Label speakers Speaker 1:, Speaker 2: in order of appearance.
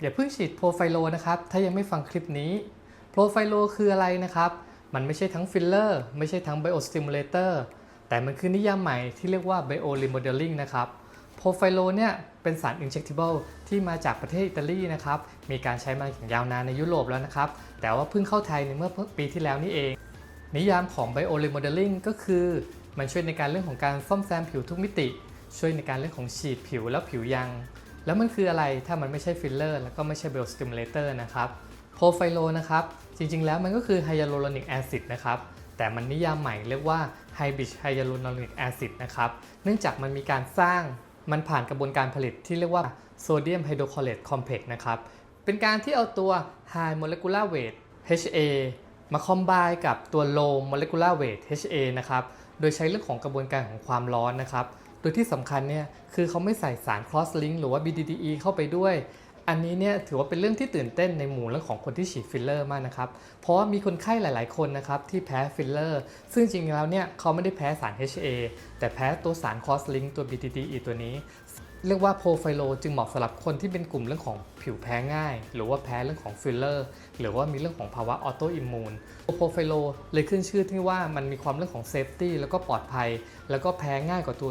Speaker 1: อย่าเพิ่งฉีดโปรไฟโลนะครับ ถ้ายังไม่ฟังคลิปนี้ โปรไฟโลคืออะไรนะครับ มันไม่ใช่ทั้งฟิลเลอร์ ไม่ใช่ทั้งไบโอสติมูเลเตอร์ แต่มันคือนิยามใหม่ที่เรียกว่าไบโอรีโมเดลลิ่งนะครับ โปรไฟโลเนี่ยเป็นสาร injectable ที่มาจากประเทศอิตาลีนะครับ มีการใช้มาอย่างยาวนานในยุโรปแล้วนะครับ แต่ว่าเพิ่งเข้าไทยในเมื่อปีที่แล้วนี่เอง นิยามของ Bio Remodeling ก็คือ มันช่วยในการเรื่องของการซ่อมแซมผิวทุกมิติ ช่วยในการเรื่องของฉีดผิวแล้วผิวยัง แล้วมันคืออะไรถ้ามันไม่ใช่ฟิลเลอร์แล้วก็ไม่ใช่ Biostimulator นะครับโพไฟโลนะครับ จริงๆแล้วมันก็คือ Hyaluronic Acid นะครับแต่มันนิยามใหม่เรียกว่า Hybrid Hyaluronic Acid นะครับเนื่องจากมันมีการสร้างมันผ่านกระบวนการผลิตที่เรียกว่า Sodium Hydrochloride Complex นะครับเป็นการที่เอาตัว High Molecular Weight HA มาคอมไบกับตัว low molecular weight HA นะครับ โดยใช้เรื่องของกระบวนการของความร้อนนะครับ ดยที่สำคัญเนี่ยคือเขาไม่ใส่สาร cross link หรือว่า BDDE เข้าไปด้วย อันนี้เนี่ยถือว่าเป็นเรื่องที่ตื่นเต้นในหมู่เรื่องของคนที่ฉีดฟิลเลอร์มากนะครับ เพราะว่ามีคนไข้หลาย ๆ คนนะครับที่แพ้ฟิลเลอร์ ซึ่งจริงๆแล้วเนี่ยเขาไม่ได้แพ้สาร HA แต่แพ้ตัวสาร cross link ตัว BDDE ตัวนี้เรียกว่าโปรไฟโลจึงเหมาะสำหรับคนที่เป็นกลุ่มเรื่องของผิวแพ้ง่าย หรือว่าแพ้เรื่องของฟิลเลอร์ หรือว่ามีเรื่องของภาวะออโตอิมมูนโปรไฟโลเลยขึ้นชื่อที่ว่ามันมีความเรื่องของเซฟตี้แล้วก็ปลอดภัย แล้วก็แพ้ง่ายกว่าตัว